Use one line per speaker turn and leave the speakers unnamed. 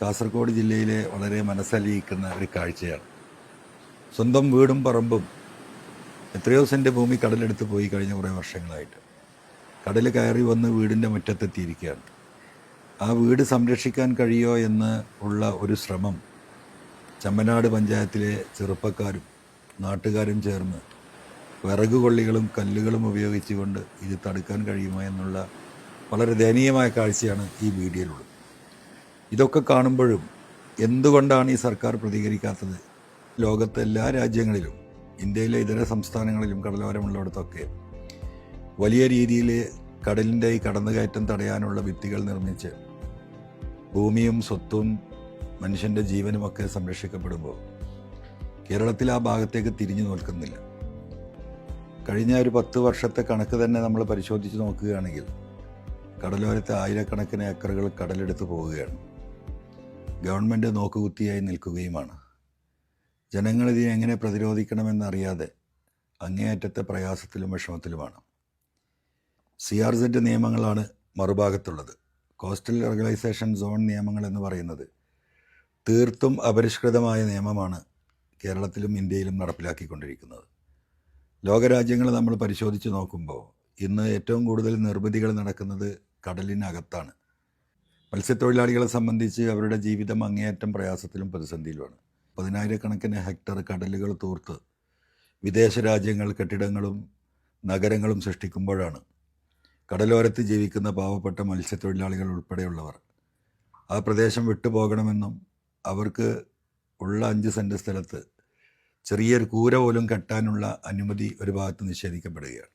കാസർഗോഡ് ജില്ലയിലെ വളരെ മനസ്സലിയിക്കുന്ന ഒരു കാഴ്ചയാണ്. സ്വന്തം വീടും പറമ്പും എത്രയോ സെന്റ് ഭൂമി കടലെടുത്ത് പോയി കഴിഞ്ഞ കുറേ വർഷങ്ങളായിട്ട്. കടൽ കയറി വന്ന് വീടിന്റെ മുറ്റത്തെത്തിയിരിക്കുകയാണ്. ആ വീട് സംരക്ഷിക്കാൻ കഴിയോ എന്ന് ഉള്ള ഒരു ശ്രമം ചമ്മനാട് പഞ്ചായത്തിലെ ചെറുപ്പക്കാരും നാട്ടുകാരും ചേർന്ന് വിറക് കൊള്ളികളും കല്ലുകളും ഉപയോഗിച്ചുകൊണ്ട് ഇത് തടുക്കാൻ കഴിയുമോ എന്നുള്ള വളരെ ദയനീയമായ കാഴ്ചയാണ് ഈ വീഡിയോയിലുള്ളത്. ഇതൊക്കെ കാണുമ്പോഴും എന്തുകൊണ്ടാണ് ഈ സർക്കാർ പ്രതികരിക്കാത്തത്? ലോകത്തെ എല്ലാ രാജ്യങ്ങളിലും ഇന്ത്യയിലെ ഇതര സംസ്ഥാനങ്ങളിലും കടലോരമുള്ളിടത്തൊക്കെ വലിയ രീതിയിൽ കടലിന്റെ ഈ കടന്നുകയറ്റം തടയാനുള്ള ഭിത്തികൾ നിർമ്മിച്ച് ഭൂമിയും സ്വത്തും മനുഷ്യന്റെ ജീവനുമൊക്കെ സംരക്ഷിക്കപ്പെടുമ്പോൾ കേരളത്തിൽ ആ ഭാഗത്തേക്ക് തിരിഞ്ഞു നോക്കുന്നില്ല. കഴിഞ്ഞ ഒരു പത്ത് വർഷത്തെ കണക്ക് തന്നെ നമ്മൾ പരിശോധിച്ച് നോക്കുകയാണെങ്കിൽ കടലോരത്തെ ആയിരക്കണക്കിന് ഏക്കറുകൾ കടലെടുത്ത് പോവുകയാണ്. ഗവൺമെന്റ് നോക്കുകുത്തിയായി നിൽക്കുകയുമാണ്. ജനങ്ങൾ ഇതിനെ എങ്ങനെ പ്രതിരോധിക്കണമെന്നറിയാതെ അങ്ങേയറ്റത്തെ പ്രയാസത്തിലും വിഷമത്തിലുമാണ്. സി ആർ സെഡ് നിയമങ്ങളാണ് മറുഭാഗത്തുള്ളത്. കോസ്റ്റൽ റെഗുലൈസേഷൻ സോൺ നിയമങ്ങൾ എന്ന് പറയുന്നത് തീർത്തും അപരിഷ്കൃതമായ നിയമമാണ് കേരളത്തിലും ഇന്ത്യയിലും നടപ്പിലാക്കിക്കൊണ്ടിരിക്കുന്നത്. ലോകരാജ്യങ്ങൾ നമ്മൾ പരിശോധിച്ച് നോക്കുമ്പോൾ ഇന്ന് ഏറ്റവും കൂടുതൽ നിർമ്മിതികൾ നടക്കുന്നത് കടലിനകത്താണ്. മത്സ്യത്തൊഴിലാളികളെ സംബന്ധിച്ച് അവരുടെ ജീവിതം അങ്ങേയറ്റം പ്രയാസത്തിലും പ്രതിസന്ധിയിലുമാണ്. പതിനായിരക്കണക്കിന് ഹെക്ടർ കടലുകൾ തൂർത്ത് വിദേശ രാജ്യങ്ങൾ കെട്ടിടങ്ങളും നഗരങ്ങളും സൃഷ്ടിക്കുമ്പോഴാണ് കടലോരത്ത് ജീവിക്കുന്ന പാവപ്പെട്ട മത്സ്യത്തൊഴിലാളികൾ ഉൾപ്പെടെയുള്ളവർ ആ പ്രദേശം വിട്ടുപോകണമെന്നും അവർക്ക് ഉള്ള അഞ്ച് സെന്റ് സ്ഥലത്ത് ചെറിയൊരു കൂര പോലും കെട്ടാനുള്ള അനുമതി ഒരു ഭാഗത്ത് നിഷേധിക്കപ്പെടുകയാണ്.